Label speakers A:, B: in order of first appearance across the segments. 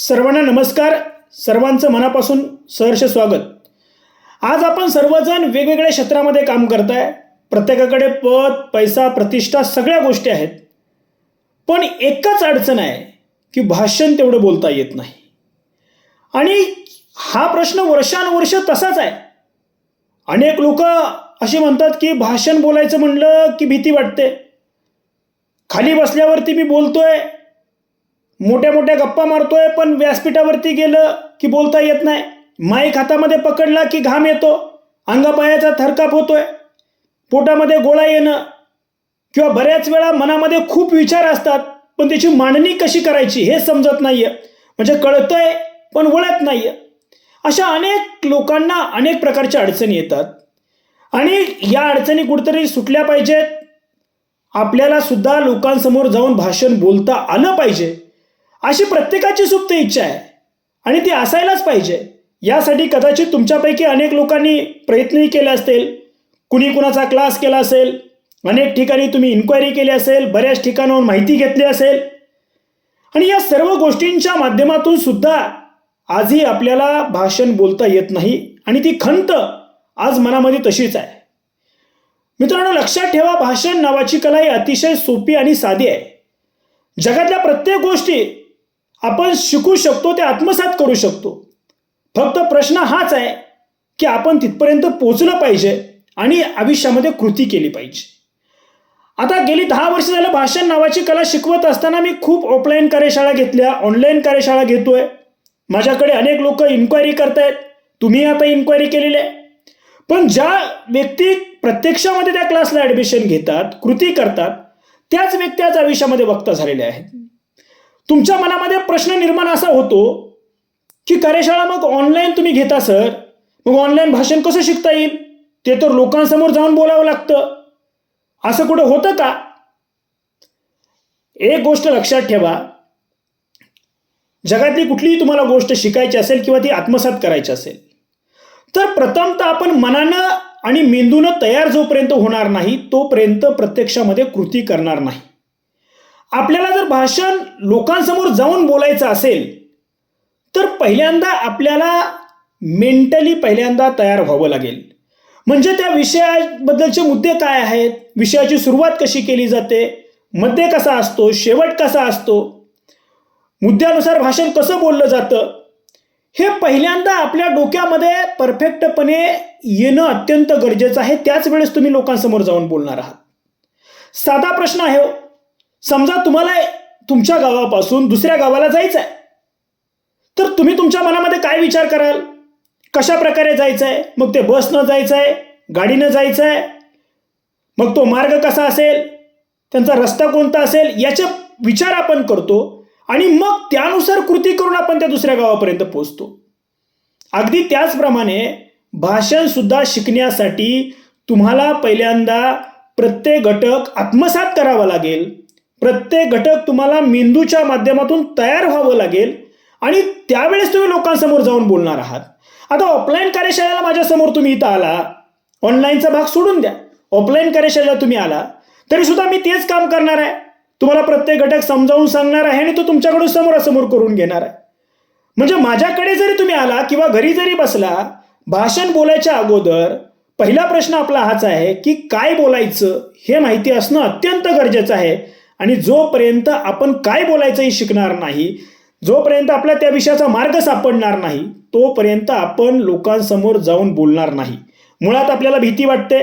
A: सर्वांना नमस्कार. सर्वांचं मनापासून सहर्ष स्वागत. आज आपण सर्वजण वेगवेगळ्या क्षेत्रामध्ये काम करताय. प्रत्येकाकडे पद पैसा प्रतिष्ठा सगळ्या गोष्टी आहेत. पण एकच अडचण आहे की भाषण तेवढं बोलता येत नाही. आणि हा प्रश्न वर्षानुवर्ष तसाच आहे. अनेक लोक असे म्हणतात की भाषण बोलायचं म्हणलं की भीती वाटते. खाली बसल्यावरती मी बोलतोय मोठ्या मोठ्या गप्पा मारतोय पण व्यासपीठावरती गेलं की बोलता येत नाही. माईक हातामध्ये पकडला की घाम येतो. अंगापायाचा थरकाप होतोय. पोटामध्ये गोळा येणं. किंवा बऱ्याच वेळा मनामध्ये खूप विचार असतात पण त्याची मांडणी कशी करायची हे समजत नाहीये. म्हणजे कळतंय पण वळत नाहीये. अशा अनेक लोकांना अनेक प्रकारच्या अडचणी येतात. आणि या अडचणी कुठेतरी सुटल्या पाहिजेत. आपल्याला सुद्धा लोकांसमोर जाऊन भाषण बोलता आलं पाहिजे. अशी प्रत्येकाची सुप्त इच्छा आहे. आणि ती असायलाच पाहिजे. यासाठी कदाचित तुमच्यापैकी अनेक लोकांनी प्रयत्नही केले असतील. कुणी कुणाचा क्लास केला असेल. अनेक ठिकाणी तुम्ही इन्क्वायरी केली असेल. बऱ्याच ठिकाणाहून माहिती घेतली असेल. आणि या सर्व गोष्टींच्या माध्यमातून सुद्धा आजही आपल्याला भाषण बोलता येत नाही. आणि ती खंत आज मनामध्ये तशीच आहे. मित्रांनो लक्षात ठेवा भाषण नावाची कला ही अतिशय सोपी आणि साधी आहे. जगातल्या प्रत्येक गोष्टी आपण शिकू शकतो ते आत्मसात करू शकतो. फक्त प्रश्न हाच आहे की आपण तिथपर्यंत पोचलं पाहिजे आणि आयुष्यामध्ये कृती केली पाहिजे. आता गेली दहा वर्ष झालं भाषण नावाची कला शिकवत असताना मी खूप ऑफलाईन कार्यशाळा घेतल्या ऑनलाईन कार्यशाळा घेतोय. माझ्याकडे अनेक लोक इन्क्वायरी करतायत. तुम्ही आता इन्क्वायरी केलेली आहे. पण ज्या व्यक्ती प्रत्यक्षामध्ये त्या क्लासला ॲडमिशन घेतात कृती करतात त्याच व्यक्ती आज आयुष्यामध्ये वक्ता झालेल्या आहेत. तुमच्या मनामध्ये प्रश्न निर्माण असा होतो की कार्यशाळा मग ऑनलाईन तुम्ही घेता सर मग ऑनलाईन भाषण कसं शिकता येईल? ते तर लोकांसमोर जाऊन बोलावं लागतं. असं कुठं होतं का? एक गोष्ट लक्षात ठेवा. जगातली कुठलीही तुम्हाला गोष्ट शिकायची असेल किंवा ती आत्मसात करायची असेल तर प्रथमतः आपण मनानं आणि मेंदूनं तयार जोपर्यंत होणार नाही तोपर्यंत प्रत्यक्षामध्ये कृती करणार नाही. आपल्याला जर भाषण लोकांसमोर जाऊन बोलायचं असेल तर पहिल्यांदा आपल्याला मेंटली पहिल्यांदा तयार व्हावं लागेल. म्हणजे त्या विषयाबद्दलचे मुद्दे काय आहेत? विषयाची सुरुवात कशी केली जाते? मध्य कसा असतो? शेवट कसा असतो? मुद्द्यानुसार भाषण कसं बोललं जातं? हे पहिल्यांदा आपल्या डोक्यामध्ये परफेक्टपणे येणं अत्यंत गरजेचं आहे. त्याच वेळेस तुम्ही लोकांसमोर जाऊन बोलणार आहात. साधा प्रश्न आहे हो. समजा तुम्हाला तुमच्या गावापासून दुसऱ्या गावाला जायचं आहे तर तुम्ही तुमच्या मनामध्ये काय विचार कराल? कशा प्रकारे जायचं आहे मग ते बसनं जायचं आहे गाडीनं जायचं आहे मग तो मार्ग कसा असेल? त्यांचा रस्ता कोणता असेल? याचे विचार आपण करतो आणि मग त्यानुसार कृती करून आपण त्या दुसऱ्या गावापर्यंत पोचतो अगदी त्याचप्रमाणे भाषणसुद्धा शिकण्यासाठी तुम्हाला पहिल्यांदा प्रत्येक घटक आत्मसात करावा लागेल. प्रत्येक घटक तुम्हाला मेंदूच्या माध्यमातून तयार व्हावं लागेल आणि त्यावेळेस तुम्ही लोकांसमोर जाऊन बोलणार आहात. आता ऑफलाईन कार्यशाळेला माझ्यासमोर तुम्ही इथं आला. ऑनलाईनचा भाग सोडून द्या. ऑफलाईन कार्यशाळेला तुम्ही आला. तरी सुद्धा मी तेच काम करणार आहे. तुम्हाला प्रत्येक घटक समजावून सांगणार आहे आणि तो तुमच्याकडून समोरासमोर करून घेणार आहे. म्हणजे माझ्याकडे जरी तुम्ही आला किंवा घरी जरी बसला भाषण बोलायच्या अगोदर पहिला प्रश्न आपला हाच आहे की काय बोलायचं हे माहिती असणं अत्यंत गरजेचं आहे. आणि जोपर्यंत आपण काय बोलायचं हे शिकणार नाही जोपर्यंत आपल्या त्या विषयाचा मार्ग सापडणार नाही तोपर्यंत आपण लोकांसमोर जाऊन बोलणार नाही. मुळात आपल्याला भीती वाटते.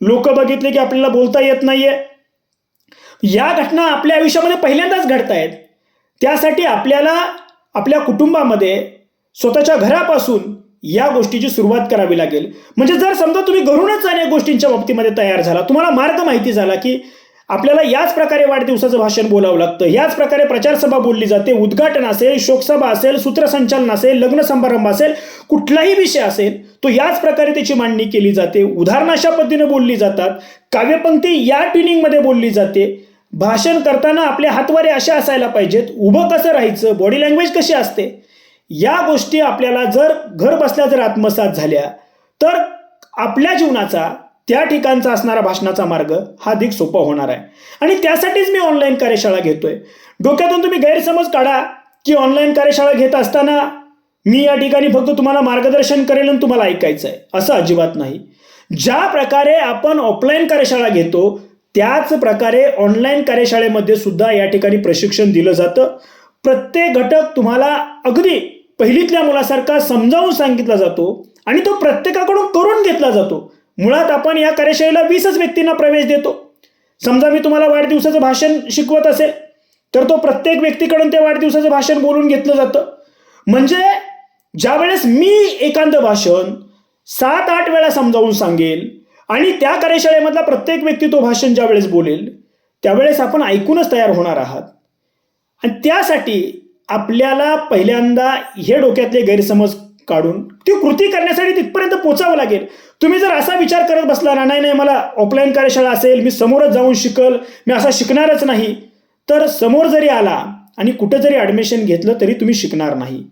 A: लोक बघितले की आपल्याला बोलता येत नाहीये. या घटना आपल्या आयुष्यामध्ये पहिल्यांदाच घडत आहेत त्यासाठी आपल्याला आपल्या कुटुंबामध्ये स्वतःच्या घरापासून या गोष्टीची सुरुवात करावी लागेल. म्हणजे जर समजा तुम्ही घरूनच अनेक गोष्टींच्या बाबतीमध्ये तयार झाला तुम्हाला मार्ग माहिती झाला की आपल्याला याच प्रकारे वाढदिवसाचं भाषण बोलावं लागतं. याच प्रकारे प्रचारसभा बोलली जाते. उद्घाटन असेल शोकसभा असेल सूत्रसंचालन असेल लग्न समारंभ असेल कुठलाही विषय असेल तो याच प्रकारे त्याची मांडणी केली जाते. उदाहरणं अशा पद्धतीने बोलली जातात. काव्यपंक्ती या ट्युनिंगमध्ये बोलली जाते. भाषण करताना आपले हातवारे असे असायला पाहिजेत. उभं कसं राहायचं? बॉडी लँग्वेज कशी असते? या गोष्टी आपल्याला जर घर बसल्या जर आत्मसात झाल्या तर आपल्या जीवनाचा त्या ठिकाणचा असणारा भाषणाचा मार्ग हा अधिक सोपा होणार आहे. आणि त्यासाठीच मी ऑनलाईन कार्यशाळा घेतोय. डोक्यातून तुम्ही गैरसमज काढा की ऑनलाईन कार्यशाळा घेत असताना मी या ठिकाणी फक्त तुम्हाला मार्गदर्शन करेल आणि तुम्हाला ऐकायचं आहे असं अजिबात नाही. ज्या प्रकारे आपण ऑफलाईन कार्यशाळा घेतो त्याच प्रकारे ऑनलाईन कार्यशाळेमध्ये सुद्धा या ठिकाणी प्रशिक्षण दिलं जातं. प्रत्येक घटक तुम्हाला अगदी पहिलीतल्या मुलासारखा समजावून सांगितला जातो आणि तो प्रत्येकाकडून करून घेतला जातो. मुळात आपण या कार्यशाळेला वीसच व्यक्तींना प्रवेश देतो. समजा मी तुम्हाला वाढदिवसाचं भाषण शिकवत असेल तर तो प्रत्येक व्यक्तीकडून ते वाढदिवसाचं भाषण बोलून घेतलं जातं. म्हणजे ज्यावेळेस मी एखादं भाषण सात आठ वेळा समजावून सांगेल आणि त्या कार्यशाळेमधला प्रत्येक व्यक्ती तो भाषण ज्यावेळेस बोलेल त्यावेळेस आपण ऐकूनच तयार होणार आहात. आणि त्यासाठी आपल्याला पहिल्यांदा हे डोक्यातले गैरसमज काढून ती कृती करण्यासाठी तिथपर्यंत पोचावं लागेल. तुम्ही जर असा विचार करत बसला ना नाही नाही मला ऑफलाईन कार्यशाळा असेल मी समोरच जाऊन शिकल मी असा शिकणारच नाही तर समोर जरी आला आणि कुठं जरी ॲडमिशन घेतलं तरी तुम्ही शिकणार नाही.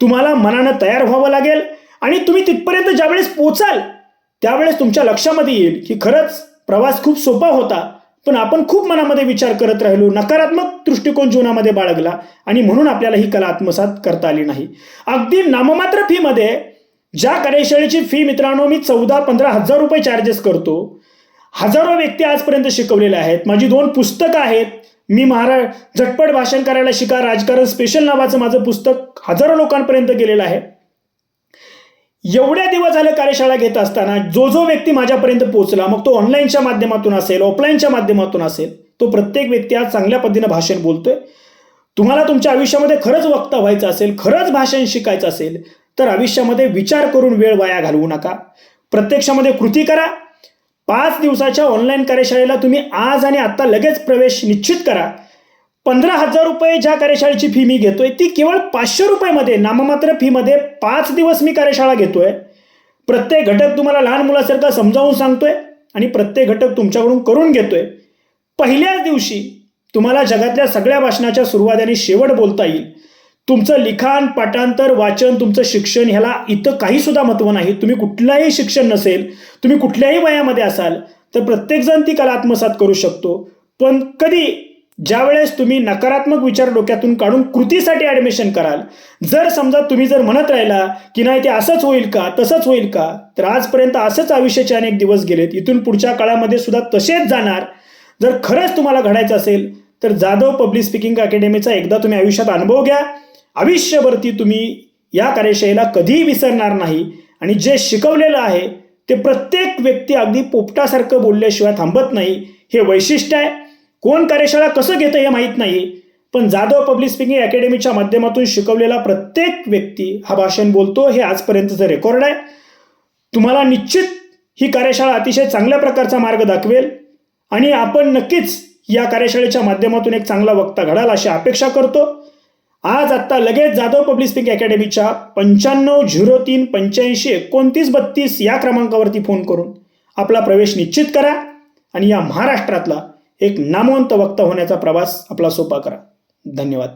A: तुम्हाला मनानं तयार व्हावं लागेल आणि तुम्ही तिथपर्यंत ज्यावेळेस पोचाल त्यावेळेस तुमच्या लक्षामध्ये येईल की खरंच प्रवास खूप सोपा होता पण आपण खूप मनामध्ये विचार करत राहिलो नकारात्मक दृष्टिकोन जीवनामध्ये बाळगला आणि म्हणून आपल्याला ही कला आत्मसात करता आली नाही. अगदी नाममात्र फीमध्ये ज्या कार्यशाळेची फी मित्रांनो मी चौदा पंधरा हजार रुपये चार्जेस करतो. हजारो व्यक्ती आजपर्यंत शिकवलेल्या आहेत. माझी दोन पुस्तकं आहेत. मी महारा झटपट भाषण करायला शिका राजकारण स्पेशल नावाचं माझं पुस्तक हजारो लोकांपर्यंत गेलेलं आहे. एवढ्या दिवस झाले कार्यशाळा घेत असताना जो जो व्यक्ती माझ्यापर्यंत पोहोचला मग तो ऑनलाईनच्या माध्यमातून असेल ऑफलाईनच्या माध्यमातून असेल तो प्रत्येक व्यक्ती आज चांगल्या पद्धतीनं भाषण बोलतोय. तुम्हाला तुमच्या आयुष्यामध्ये खरंच वक्ता व्हायचं असेल खरंच भाषण शिकायचं असेल तर आयुष्यामध्ये विचार करून वेळ वाया घालवू नका. प्रत्यक्षामध्ये कृती करा. पाच दिवसाच्या ऑनलाईन कार्यशाळेला तुम्ही आज आणि आत्ता लगेच प्रवेश निश्चित करा. पंधरा हजार रुपये ज्या कार्यशाळेची फी मी घेतोय ती केवळ पाचशे रुपयेमध्ये नाममात्र फीमध्ये पाच दिवस मी कार्यशाळा घेतोय. प्रत्येक घटक तुम्हाला लहान मुलासारखा समजावून सांगतोय आणि प्रत्येक घटक तुमच्याकडून करून घेतोय. पहिल्याच दिवशी तुम्हाला जगातल्या सगळ्या भाषणाच्या सुरुवात आणि शेवट बोलता येईल. तुमचं लिखाण पाठांतर वाचन तुमचं शिक्षण ह्याला इथं काही सुद्धा महत्त्व नाही. तुम्ही कुठलाही शिक्षण नसेल तुम्ही कुठल्याही वयामध्ये असाल तर प्रत्येकजण ती कला आत्मसात करू शकतो. पण कधी ज्यावेळेस तुम्ही नकारात्मक विचार डोक्यातून काढून कृतीसाठी ॲडमिशन कराल जर समजा तुम्ही जर म्हणत राहिला की नाही ते असंच होईल का तसंच होईल का तर आजपर्यंत असंच आयुष्याचे अनेक दिवस गेलेत. इथून पुढच्या काळामध्ये सुद्धा तसेच जाणार. जर खरंच तुम्हाला घडायचं असेल तर जाधव पब्लिक स्पीकिंग अकॅडमीचा एकदा तुम्ही आयुष्यात अनुभव घ्या. आयुष्यभरती तुम्ही या कार्यशाळेला कधीही विसरणार नाही. आणि जे शिकवलेलं आहे ते प्रत्येक व्यक्ती अगदी पोपटासारखं बोलल्याशिवाय थांबत नाही. हे वैशिष्ट्य आहे. कोण कार्यशाळा कसं घेतं हे माहीत नाही. पण जाधव पब्लिक स्पीकिंग अकॅडमीच्या माध्यमातून शिकवलेला प्रत्येक व्यक्ती हा भाषण बोलतो हे आजपर्यंतचं रेकॉर्ड आहे. तुम्हाला निश्चित ही कार्यशाळा अतिशय चांगल्या प्रकारचा मार्ग दाखवेल. आणि आपण नक्कीच या कार्यशाळेच्या माध्यमातून एक चांगला वक्ता घडाल अशी अपेक्षा करतो. आज आत्ता लगेच जाधव पब्लिक स्पीक अकॅडमीच्या पंच्याण्णव झिरो तीन पंच्याऐंशी एकोणतीस बत्तीस या क्रमांकावरती फोन करून आपला प्रवेश निश्चित करा आणि या महाराष्ट्रातला एक नामवंत वक्ता होण्याचा प्रवास आपला सोपा करा. धन्यवाद.